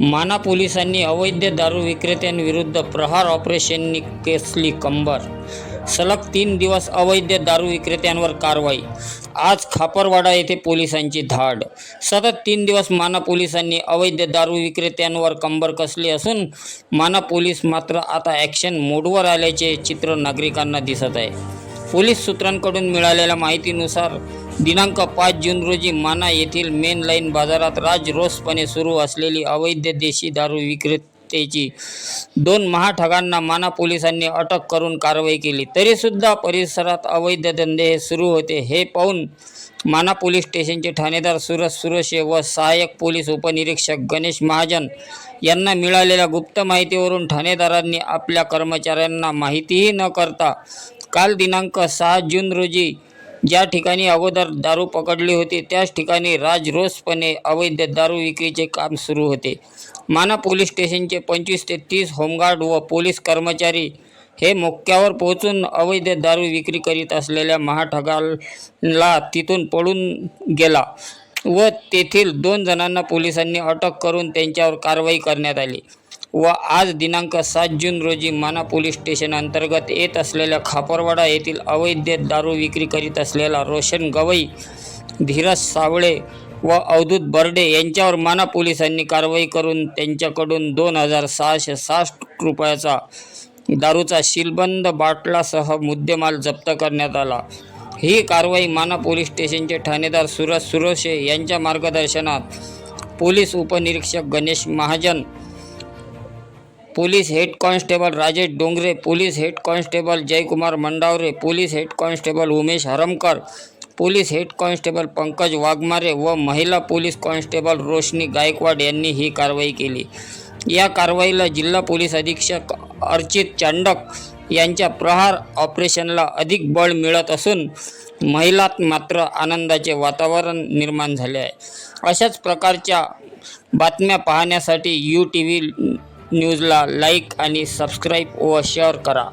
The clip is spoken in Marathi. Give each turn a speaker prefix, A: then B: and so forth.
A: माना पोलिसांनी अवैध दारू विक्रेत्यांविरुद्ध प्रहार ऑपरेशननी केसली कंबर. सलग तीन दिवस अवैध दारू विक्रेत्यांवर कारवाई. आज खापरवाडा येथे पोलिसांची धाड. सतत तीन दिवस माना पोलिसांनी अवैध दारू विक्रेत्यांवर कंबर कसली असून माना पोलीस मात्र आता ॲक्शन मोडवर आल्याचे चित्र नागरिकांना दिसत आहे. पोलीस सूत्रांकडून मिळालेल्या माहितीनुसार दिनांक पाच जून रोजी माना येथील मेन लाईन बाजारात राजरोसपणे सुरू असलेली अवैध देशी दारू विक्रेतेची दोन महाठगांना माना पोलिसांनी अटक करून कारवाई केली. तरीसुद्धा परिसरात अवैध धंदे हे सुरू होते. हे पाहून माना पोलीस स्टेशनचे ठाणेदार सुरज सुरशे व सहाय्यक पोलीस उपनिरीक्षक गणेश महाजन यांना मिळालेल्या गुप्त माहितीवरून ठाणेदारांनी आपल्या कर्मचाऱ्यांना माहितीही न करता काल दिनांक सहा जून रोजी ज्या ठिकाणी अगोदर दारू पकडली होती त्याच ठिकाणी राजरोसपणे अवैध दारू विक्रीचे काम सुरू होते. माना पोलीस स्टेशनचे पंचवीस ते तीस होमगार्ड व पोलीस कर्मचारी हे मोक्यावर पोहोचून अवैध दारू विक्री करीत असलेल्या महाठगाला तिथून पळून गेला व तेथील दोन जणांना पोलिसांनी अटक करून त्यांच्यावर कारवाई करण्यात आली. व आज दिनांक सात जून रोजी माना पोलीस स्टेशन अंतर्गत येत असलेल्या खापरवाडा येथील अवैध दारू विक्री करीत असलेला रोशन गवई धीरज सावळे व अवधूत बर्डे यांच्यावर माना पोलिसांनी कारवाई करून त्यांच्याकडून दोन हजार सहाशे साठ रुपयाचा दारूचा शिलबंद बाटलासह मुद्देमाल जप्त करण्यात आला. ही कारवाई माना पोलीस स्टेशनचे ठाणेदार सुरज सुरोशे यांच्या मार्गदर्शनात पोलीस उपनिरीक्षक Ganesh Mahajan police head constable Rajesh Dongre police head constable Jaykumar Mandavare police head constable Umesh Haramkar police head constable Pankaj Waghmare व महिला पोलीस कॉन्स्टेबल रोशनी गायकवाड यांनी ही कारवाई केली. या कारवाईला जिल्हा पोलीस अधीक्षक अर्चित चांडक यांच्या प्रहार ऑपरेशनला अधिक बळ मिळत असून महिलात मात्र आनंदाचे वातावरण निर्माण झाले आहे. अशाच प्रकारच्या बातम्या पाहण्यासाठी यू टी व्ही न्यूजला लाईक आणि सबस्क्राईब व शेअर करा.